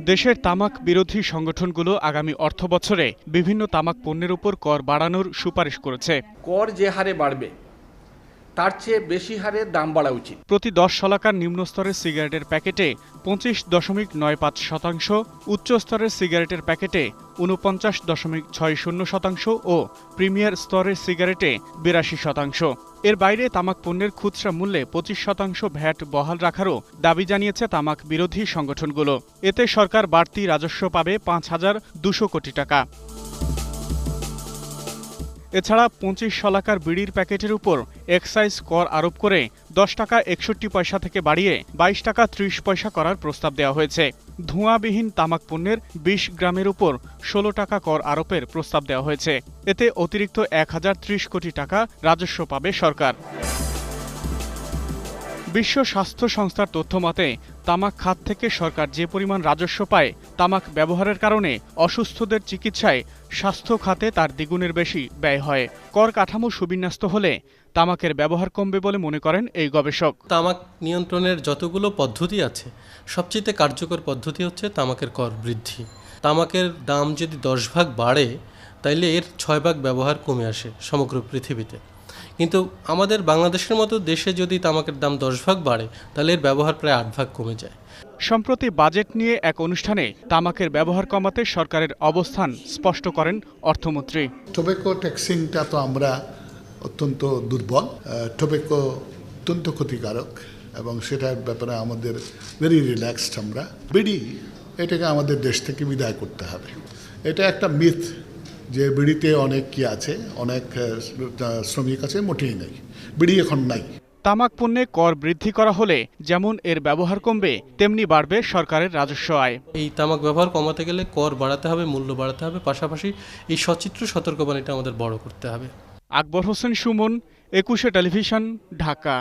দেশের তামাক বিরোধী সংগঠনগুলো আগামী অর্থ বছরে বিভিন্ন তামাক পণ্যের উপর কর বাড়ানোর সুপারিশ করেছে। কর যে হারে বাড়বে তার চেয়ে বেশি হারে দাম বাড়া উচিত। প্রতি দশ শলাকার নিম্ন স্তরের সিগারেটের প্যাকেটে পঁচিশ দশমিক নয় পাঁচ শতাংশ উচ্চ স্তরের সিগারেটের প্যাকেটে উনপঞ্চাশ দশমিক ছয় শূন্য শতাংশ ও প্রিমিয়ার স্তরের সিগারেটে বিরাশি শতাংশ। এর বাইরে তামাক পণ্যের খুচরা মূল্যে পঁচিশ শতাংশ ভ্যাট বহাল রাখারও দাবি জানিয়েছে তামাক বিরোধী সংগঠনগুলো। এতে সরকার বাড়তি রাজস্ব পাবে পাঁচ হাজার দুশো কোটি টাকা। এছাড়া পঁচিশ শলাকার বিড়ির প্যাকেটের উপর এক্সাইজ কর আরোপ করে দশ টাকা একষট্টি পয়সা থেকে বাড়িয়ে বাইশ টাকা ত্রিশ পয়সা করার প্রস্তাব দেওয়া হয়েছে। ধোঁয়াবিহীন তামাক পণ্যের বিশ গ্রামের উপর ষোলো টাকা কর আরোপের প্রস্তাব দেওয়া হয়েছে। এতে অতিরিক্ত এক হাজার ত্রিশ কোটি টাকা রাজস্ব পাবে সরকার। বিশ্ব স্বাস্থ্য সংস্থার তথ্য মতে, তামাক খাত থেকে সরকার যে পরিমাণ রাজস্ব পায়, তামাক ব্যবহারের কারণে অসুস্থদের চিকিৎসায় স্বাস্থ্য খাতে তার দ্বিগুণের বেশি ব্যয় হয়। কর কাঠামো সুবিন্যস্ত হলে তামাকের ব্যবহার কমবে বলে মনে করেন এই গবেষক। তামাক নিয়ন্ত্রণের যতগুলো পদ্ধতি আছে সবচেয়ে কার্যকর পদ্ধতি হচ্ছে তামাকের কর বৃদ্ধি। তামাকের দাম যদি দশ ভাগ বাড়ে, তাইলে এর ছয় ভাগ ব্যবহার কমে আসে সমগ্র পৃথিবীতে। কিন্তু আমাদের বাংলাদেশের মতো দেশে যদি তামাকের দাম দশ ভাগ বাড়ে তাহলে এর ব্যবহার প্রায় আট ভাগ কমে যায়। সম্প্রতি বাজেট নিয়ে এক অনুষ্ঠানে তামাকের ব্যবহার কমাতে সরকারের অবস্থান স্পষ্ট করেন অর্থমন্ত্রী। টোবেকো ট্যাক্সিংটা তো আমরা অত্যন্ত দুর্বল টোবেকো অত্যন্ত ক্ষতিকারক এবং সেটার ব্যাপারে আমাদের ভেরি রিল্যাক্সড আমরা। বিড়ি এটাকে আমাদের দেশ থেকে বিদায় করতে হবে। এটা একটা মিথ যে বিড়িতে অনেক কি আছে অনেক শ্রমিক আছে মোটেই নেই। বিড়ি এখন নাই। তামাক পণ্যে কর বৃদ্ধি করা হলে যেমন এর ব্যবহার কমবে তেমনি বাড়বে সরকারের রাজস্ব আয়। এই তামাক ব্যবহার কমাতে গেলে কর বাড়াতে হবে মূল্য বাড়াতে হবে পাশাপাশি এই সচিত্র সতর্কবাণীটা আমাদের বড় করতে হবে। আকবর হোসেন সুমন একুশে টেলিভিশন ঢাকা।